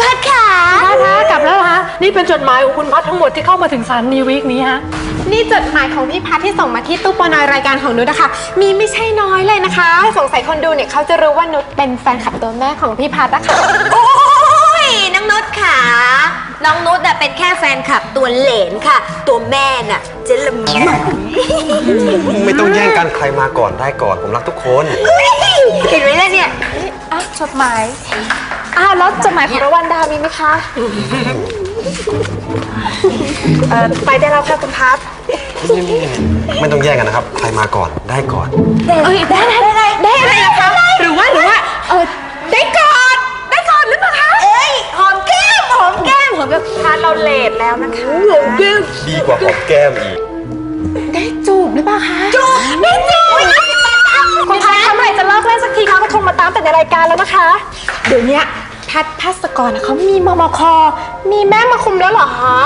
พัดขาพัดฮะกลับแล้วเหรอฮะนี่เป็นจดหมายของคุณพัดทั้งหมดที่เข้ามาถึงสารนีวีคนี้ฮะนี่จดหมายของพี่พัดที่ส่งมาที่ตู้ปอนอยรายการของนุชนะคะ มีไม่ใช่น้อยเลยนะคะ สงสัยคนดูเนี่ยเขาจะรู้ว่านุชเป็นแฟนคลับตัวแม่ของพี่พัดนะคะโอ้ยน้องนุชขาน้องนุชน่ะเป็นแค่แฟนคลับตัวเหลนค่ะ ตัวแม่น่ะเจละหมุยไม่ต้องแย่งกันใครมาก่อนได้ก่อนผมรักทุกคน เห็นไหมล่ะเนี่ยอะจดหมาย อ้าวแล้วจดหมายของระวันดามีไหมคะเอ่อไปได้แล้วค่ะคุณพัดไม่ต้องแย่งกันนะครับ ใครมาก่อนได้ก่อน เอ้ยได้ได้ได้ได้อะไรนะคะหรือว่าหรือว่าเออได้ก่อนได้ก่อนหรือเปล่าคะเอ้ยหอมแก้มหอมแก้มหอมแบบทานเราเลทแล้วนะคะหอมแก้มดีกว่าหอมแก้มอีกได้จูบหรือเปล่าคะจูบไม่จู มาตามแต่ในรายการแล้วนะคะ เดี๋ยวเนี้ยพัดพัสกรน่ะเขามีมมค มีแม่มาคุมแล้วเหรอคะ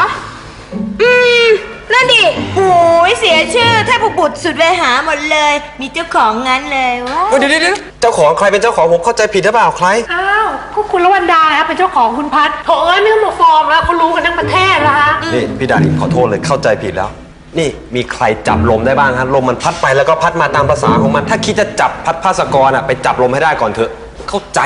อืมนั่นดิโอ้ยเสียชื่อเทพบุตรสุดเวหาหมดเลย มีเจ้าของงั้นเลยว้า เดี๋ยวเดี๋ยวเดี๋ยวเจ้าของใครเป็นเจ้าของผมเข้าใจผิดหรือเปล่าใคร อ้าวก็คุณละวันดาฮะเป็นเจ้าของคุณพัดโถเอ้ยไม่ต้องมาฟอร์มแล้วเขารู้กันทั้งประเทศแล้วฮะ นี่พี่ดารินขอโทษเลยเข้าใจผิดแล้ว นี่มีใครจับลมได้บ้างฮะลมมันพัดไปแล้วก็พัดมาตามภาษาของมัน ถ้าคิดจะจับพัดภาสกรอะไปจับลมให้ได้ก่อนเถอะ เข้าใจ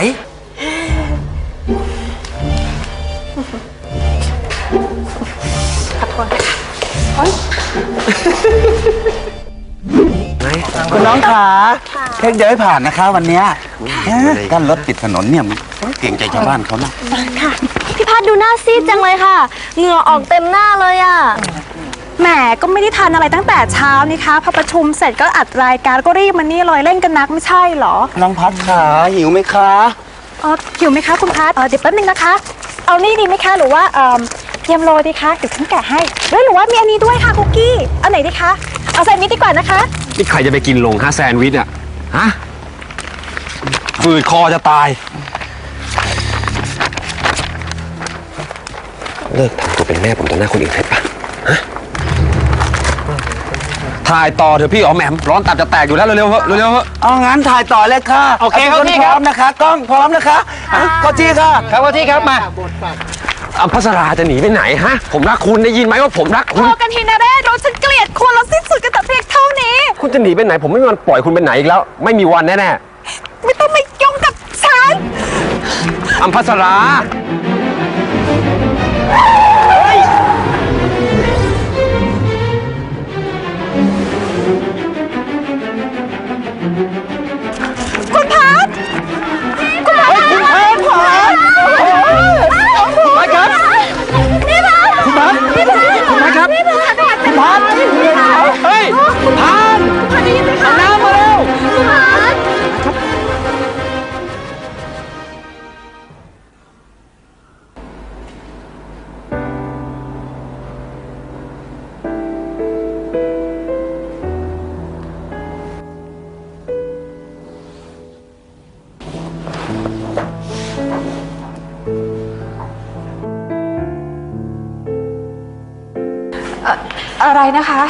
คุณน้องขาเค้กเดี๋ยวให้ผ่านนะคะ วันเนี้ยเอ๊ะกั้นรถปิดถนนเนี่ยมันเกรงใจชาวบ้านเขานะพี่พัดดูหน้าซีดจังเลยค่ะ เหงื่อออกเต็มหน้าเลยอะ แหมก็ไม่ได้ทานอะไรตั้งแต่เช้านี่คะพอประชุมเสร็จก็อัดรายการก็รีบมานี่เลยเล่นกันนักไม่ใช่เหรอน้องพัดขาหิวไหมคะ เออหิวไหมคะคุณพัดเออเดี๋ยวแป๊บนึงนะคะ เอานี่ดีไหมคะหรือว่าเอ่อเยมโรดีคะเดี๋ยวฉันแกะให้เฮ้ยหรือว่ามีอันนี้ด้วยค่ะคุกกี้เอาไหนดีคะเอาแซนด์วิชดีกว่านะคะ นี่ใครจะไปกินลงฮะแซนด์วิชอะฮะฝืดคอจะตาย เลิกทำตัวเป็นแม่ผมต่อหน้าคนอื่นได้ปะฮะ ถ่ายต่อเถอะพี่อ๋อแหมมร้อนตับจะแตกอยู่แล้วเร็วๆเถอะเร็วๆเถอะเอางั้นถ่ายต่อเลยค่ะโอเคาทุกครับพี่พครับร้อมนะคะกล้องพร้อมนะคะอะเข้าที่ค่ะ ครับว่าที่ครับมาอัมพัสราจะหนีไปไหนฮะ ผมรักคุณได้ยินไหมว่าผมรักคุพณ อกันทีนะเรศรถฉันเกลียดคุณแล้วสิ้นสุดกันแต่เพียงเท่านี้ คุณจะหนีไปไหน ผมไม่มีวันปล่อยคุณไปไหนอีกแล้ว ไม่มีวันแน่ไม่ต้องมายุ่งกับฉัน ๆอัมพัสรา อะไรนะคะ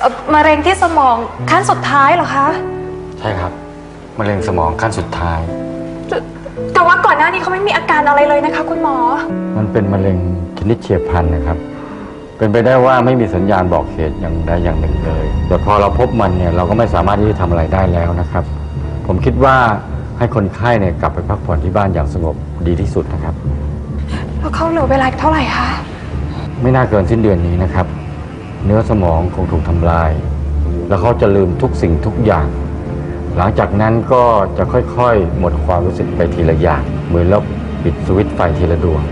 เอ่อมะเร็งที่สมองขั้นสุดท้ายเหรอคะ ใช่ครับมะเร็งสมองขั้นสุดท้าย แต่แต่ว่าก่อนหน้านี้เขาไม่มีอาการอะไรเลยนะคะ คุณหมอ มันเป็นมะเร็งชนิดเฉียบพลันนะครับ เป็นไปได้ว่าไม่มีสัญญาณบอกเหตุอย่างใดอย่างหนึ่งเลย แต่พอเราพบมันเนี่ยเราก็ไม่สามารถที่จะทำอะไรได้แล้วนะครับ ผมคิดว่า ให้คนไข้เนี่ยกลับไปพักผ่อนที่บ้านอย่างสงบดีที่สุดนะครับ แล้วเขาเหลือเวลาอีกเท่าไหร่คะไม่น่าเกินสิ้นเดือนนี้นะครับ เนื้อสมองคงถูกทำลาย แล้วเขาจะลืมทุกสิ่งทุกอย่าง หลังจากนั้นก็จะค่อยๆ หมดความรู้สึกไปทีละอย่างเหมือนเราปิดสวิตช์ไฟทีละดวง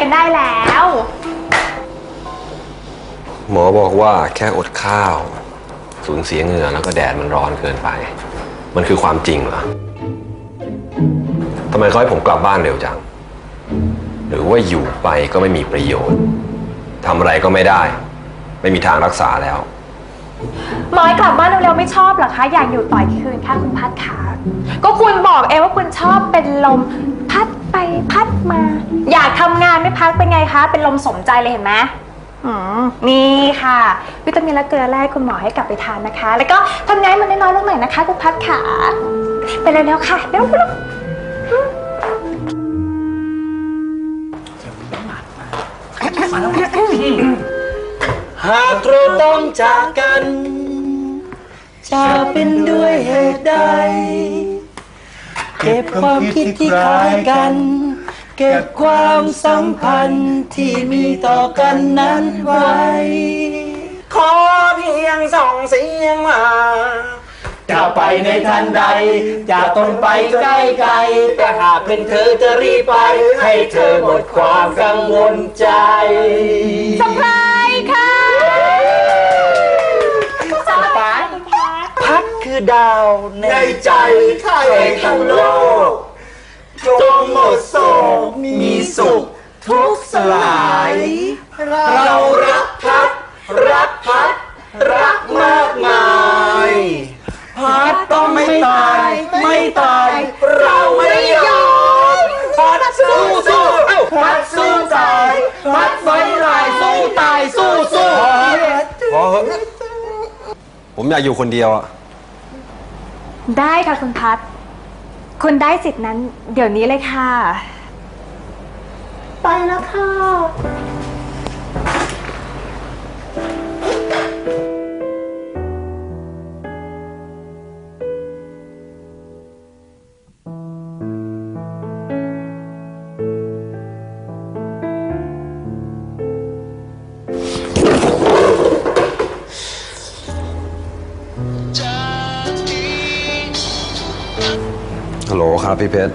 กันได้แล้ว หมอบอกว่าแค่อดข้าว สูญเสียเหงื่อแล้วก็แดดมันร้อนเกินไป มันคือความจริงเหรอทำไมเขาให้ผมกลับบ้านเร็วจัง หรือว่าอยู่ไปก็ไม่มีประโยชน์ทำอะไรก็ไม่ได้ ไม่มีทางรักษาแล้ว หมอยกลับบ้านเร็วๆไม่ชอบเหรอคะ อยากอยู่ต่ออีกคืนค่ะคุณพัดขาก็คุณบอกเองว่าคุณชอบเป็นลมพัด ไปพัดมา อยากทำงานไม่พักเป็นไงคะ เป็นลมสมใจเลยเห็นไหมอืมนี่ค่ะ วิตามินและเกลือแร่คุณหมอให้กลับไปทานนะคะ แล้วก็ทำงานให้มันน้อยๆลงหน่อยนะคะคุณพัดขาไปเร็วๆค่ะเร็วๆหากเราต้องจากกัน จะเป็นด้วยเหตุใดเก็บความคิดที่คล้ายกัน เก็บความสัมพันธ์ที่มีต่อกันนั้นไว้ ขอเพียงส่งเสียงมาจะไปในทันใด จะต้องไปใกล้ๆแต่หากเป็นเธอจะรีบไป ให้เธอหมดความกังวลใจสบายค่ะสบาย พัด คือดาวในใจใครทั้งโลก จงหมดโศกมีสุข ทุกสลาย เรารักพัด รักพัด รักมากมายพัดต้องไม่ตาย ไม่ตาย เราไม่ยอมพัดสู้สู้พัดสู้ตายพัดไฟลายสู้ตายสู้สู้ พอเหอะผมอยากอยู่คนเดียวอะ ได้ค่ะคุณพัดคุณได้สิทธินั้น เดี๋ยวนี้เลยค่ะ ไปแล้วค่ะ ฮัลโหลครับพี่เพชร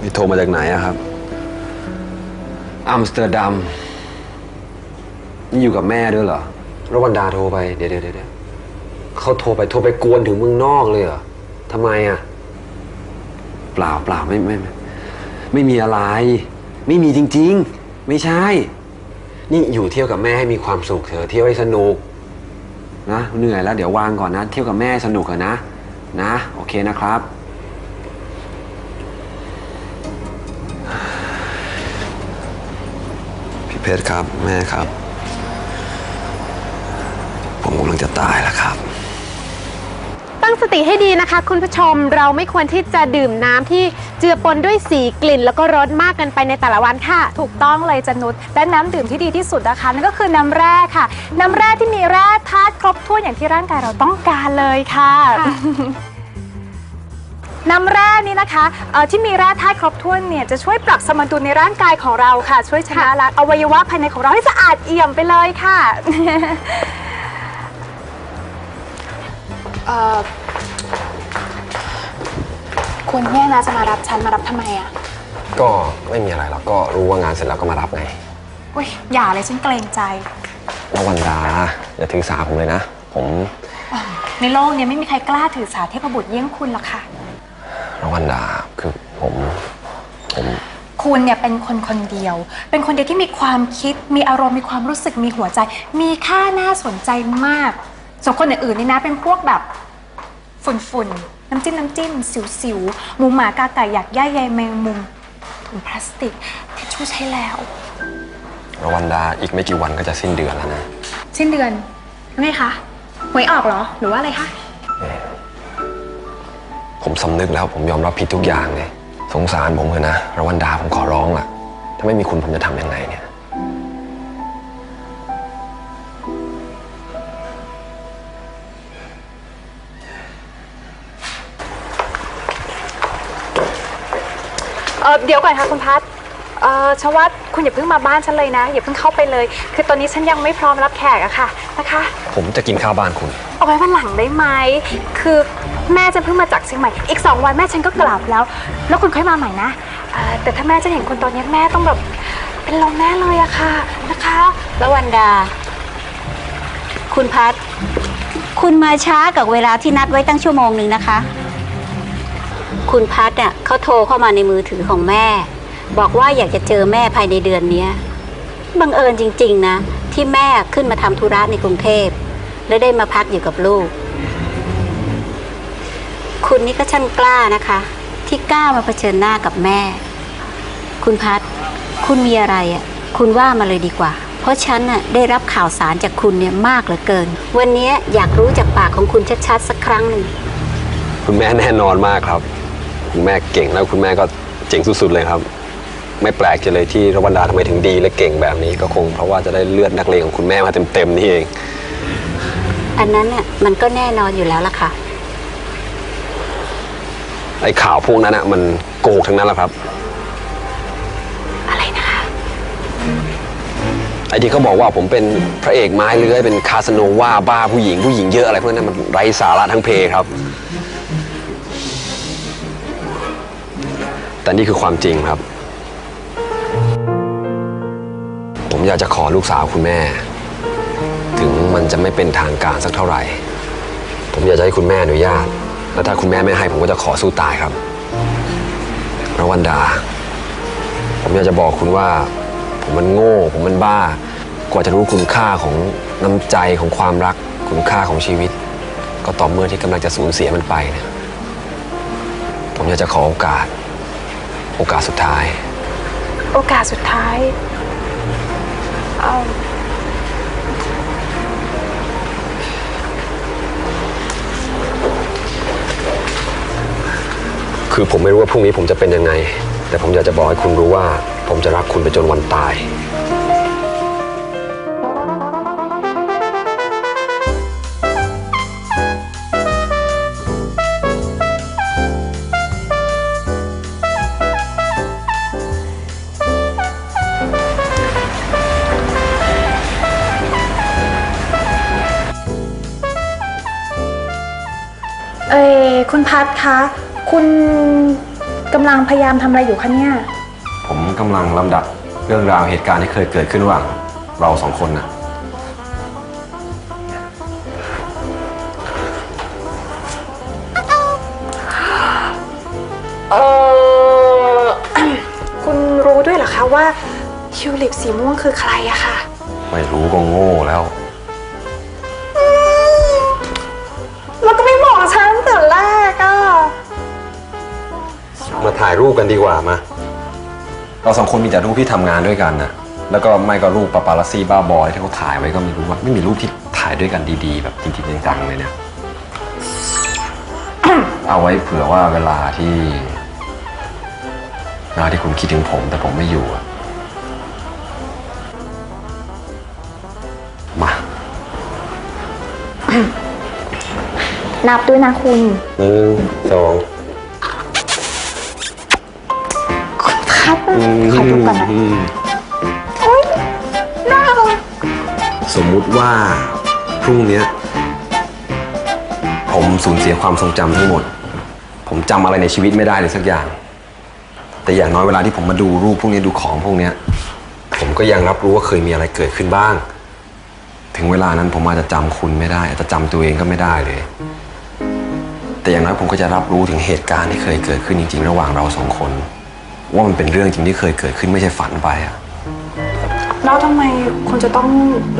พี่โทรมาจากไหนอะครับอัมสเตอร์ดัมนี่อยู่กับแม่ด้วยเหรอรวันดาโทรไป เดี๋ยวเดี๋ยวเดี๋ยวเขาโทรไปโทรไปกวนถึงเมืองนอกเลยเหรอทำไมอะเปล่าเปล่าไม่ไม่ไม่ไม่มีอะไร ไม่มีจริง ๆ ไม่ใช่ นี่อยู่เที่ยวกับแม่ให้มีความสุขเถอะเที่ยวให้สนุก นะเหนื่อยแล้วเดี๋ยววางก่อนนะ เที่ยวกับแม่ให้สนุกอะนะ นะ โอเคนะครับ เพชรครับ แม่ครับ ผมกำลังจะตายแล้วครับ ตั้งสติให้ดีนะคะ คุณผู้ชมเราไม่ควรที่จะดื่มน้ำที่เจือปนด้วยสีกลิ่น แล้วก็รสมากเกินไปในแต่ละวันค่ะ ถูกต้องเลยจนุชและน้ำดื่มที่ดีที่สุดนะคะนั่นก็คือน้ำแร่ค่ะ น้ำแร่ที่มีแร่ธาตุครบถ้วนอย่างที่ร่างกายเราต้องการเลยค่ะ น้ำแร่นี้นะคะเอ่อที่มีแร่ธาตุครบถ้วนเนี่ยจะช่วยปรับสมดุลในร่างกายของเราค่ะ ช่วยชนะล้างอวัยวะภายในของเราให้สะอาดเอี่ยมไปเลยค่ะ เอ่อคุณเนี่ยนะจะมารับฉันมารับทำไมอะก็ไม่มีอะไรหรอกก็รู้ว่างานเสร็จแล้วก็มารับไงอุ้ยอย่าเลยฉันเกรงใจ แล้ววันดาอย่าถือสาผมเลยนะ ผม ในโลกเนี้ไม่มีใครกล้าถือสาเทพบุตรเยี่ยงคุณหรอกค่ะ แล้ววันดาคือผมผมคุณเนี่ยเป็นคนคนเดียว เป็นคนเดียวที่มีความคิด มีอารมณ์มีความรู้สึกมีหัวใจ มีค่าน่าสนใจมาก ส่วนคนอื่นๆนี่นะ เป็นพวกแบบฝุ่นๆน้ำจิ้มน้ำจิ้มสิวๆหมูหมากาไก่อยากย่ายใยแมงมุมถุงพลาสติกทิชชู่ใช้แล้วแล้ววันดาอีกไม่กี่วันก็จะสิ้นเดือนแล้วนะ สิ้นเดือนไงคะหวยออกเหรอหรือว่าอะไรคะ ผมสำนึกแล้วผมยอมรับผิดทุกอย่างเลย สงสารผมเถอะนะรวันดาผมขอร้องล่ะ ถ้าไม่มีคุณผมจะทำยังไงเนี่ย เออเดี๋ยวก่อนค่ะคุณพัทเออชว่าคุณอย่าเพิ่งมาบ้านฉันเลยนะ อย่าเพิ่งเข้าไปเลย คือตอนนี้ฉันยังไม่พร้อมรับแขกอะค่ะนะคะ ผมจะกินข้าวบ้านคุณ เอาไว้วันหลังได้ไหม คือ แม่จะเพิ่งมาจากเชียงใหม่ อีกสองวันแม่ฉันก็กลับแล้ว แล้วคุณค่อยมาใหม่นะเอ่อแต่ถ้าแม่จะเห็นคนตอนนี้แม่ต้องแบบเป็นลมแน่เลยอะค่ะนะคะแล้ววันดา คุณพัด คุณมาช้ากับเวลาที่นัดไว้ตั้งชั่วโมงหนึ่งนะคะ คุณพัดอะเขาโทรเข้ามาในมือถือของแม่ บอกว่าอยากจะเจอแม่ภายในเดือนเนี้ยบังเอิญจริง ๆ นะ ที่แม่ขึ้นมาทำธุระในกรุงเทพ และได้มาพักอยู่กับลูก คุณนี่ก็ช่างกล้านะคะ ที่กล้ามาเผชิญหน้ากับแม่ คุณพัดคุณมีอะไรอะ คุณว่ามาเลยดีกว่า เพราะฉันน่ะได้รับข่าวสารจากคุณเนี่ยมากเหลือเกิน วันนี้อยากรู้จากปากของคุณชัดๆสักครั้งหนึ่งคุณแม่แน่นอนมากครับ คุณแม่เก่งแล้วคุณแม่ก็เจ๋งสุด ๆ เลยครับ ไม่แปลกใจเลยที่รวันดาทำไมถึงดีและเก่งแบบนี้ ก็คงเพราะว่าจะได้เลือดนักเลงของคุณแม่มาเต็มๆนี่เอง อันนั้นเนี่ยมันก็แน่นอนอยู่แล้วล่ะค่ะ ไอ้ข่าวพวกนั้นอะมันโกหกทั้งนั้นแหละครับ อะไรนะคะไอ้ที่เขาบอกว่าผมเป็นพระเอกไม้เลื้อยเป็นคาสโนวาบ้าผู้หญิงผู้หญิงเยอะอะไรพวกนั้นมันไร้สาระทั้งเพครับ แต่นี่คือความจริงครับ ผมอยากจะขอลูกสาวคุณแม่ ถึงมันจะไม่เป็นทางการสักเท่าไหร่ ผมอยากจะให้คุณแม่อนุญาต แล้วถ้าคุณแม่ไม่ให้ผมก็จะขอสู้ตายครับรวันดา ผมอยากจะบอกคุณว่า ผมมันโง่ ผมมันบ้า กว่าจะรู้คุณค่าของน้ำใจของความรัก คุณค่าของชีวิต ก็ต่อเมื่อที่กำลังจะสูญเสียมันไปเนะผมอยากจะขอโอกาส โอกาสสุดท้าย โอกาสสุดท้าย เอา คือผมไม่รู้ว่าพรุ่งนี้ผมจะเป็นยังไง แต่ผมอยากจะบอกให้คุณรู้ว่า ผมจะรักคุณไปจนวันตาย เอ้ยคุณพัดคะ คุณกำลังพยายามทำอะไรอยู่คะเนี่ย ผมกำลังลำดับเรื่องราวเหตุการณ์ที่เคยเกิดขึ้นระหว่างเราสองคนนะเออ คุณรู้ด้วยเหรอคะว่าทิวลิปสีม่วงคือใครอะค่ะ ไม่รู้ก็โง่แล้ว ถ่ายรูปกันดีกว่ามาเราสองคนมีแต่รูปที่ทำงานด้วยกันนะแล้วก็ไม่ก็รูปปาปารัสซี่บ้าบอยที่เขาถ่ายไว้ก็ไม่รู้ว่าไม่มีรูปที่ถ่ายด้วยกันดีๆ แบบจริงๆจังๆเลยเนี่ย เอาไว้เผื่อว่าเวลาที่เวลาที่คุณคิดถึงผม แต่ผมไม่อยู่อะมานับด้วยนะคุณ หนึ่งสอง ขอดูก่อนนะน่ารักสมมุติว่าพรุ่งเนี้ยผมสูญเสียความทรงจำทั้งหมด ผมจำอะไรในชีวิตไม่ได้เลยสักอย่าง แต่อย่างน้อยเวลาที่ผมมาดูรูปพวกนี้ดูของพวกเนี้ย ผมก็ยังรับรู้ว่าเคยมีอะไรเกิดขึ้นบ้าง ถึงเวลานั้นผมอาจจะจำคุณไม่ได้ อาจจะจำตัวเองก็ไม่ได้เลย แต่อย่างน้อยผมก็จะรับรู้ถึงเหตุการณ์ที่เคยเกิดขึ้นจริง ๆ ระหว่างเราสองคน ว่ามันเป็นเรื่องจริงที่เคยเกิดขึ้นไม่ใช่ฝันไปอะแล้วทำไมคุณจะต้อง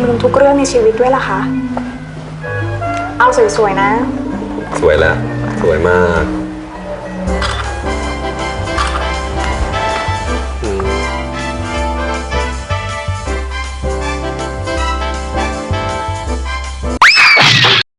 ลืมทุกเรื่องในชีวิตด้วยล่ะคะ เอาสวยๆนะ สวยแล้ว สวยมาก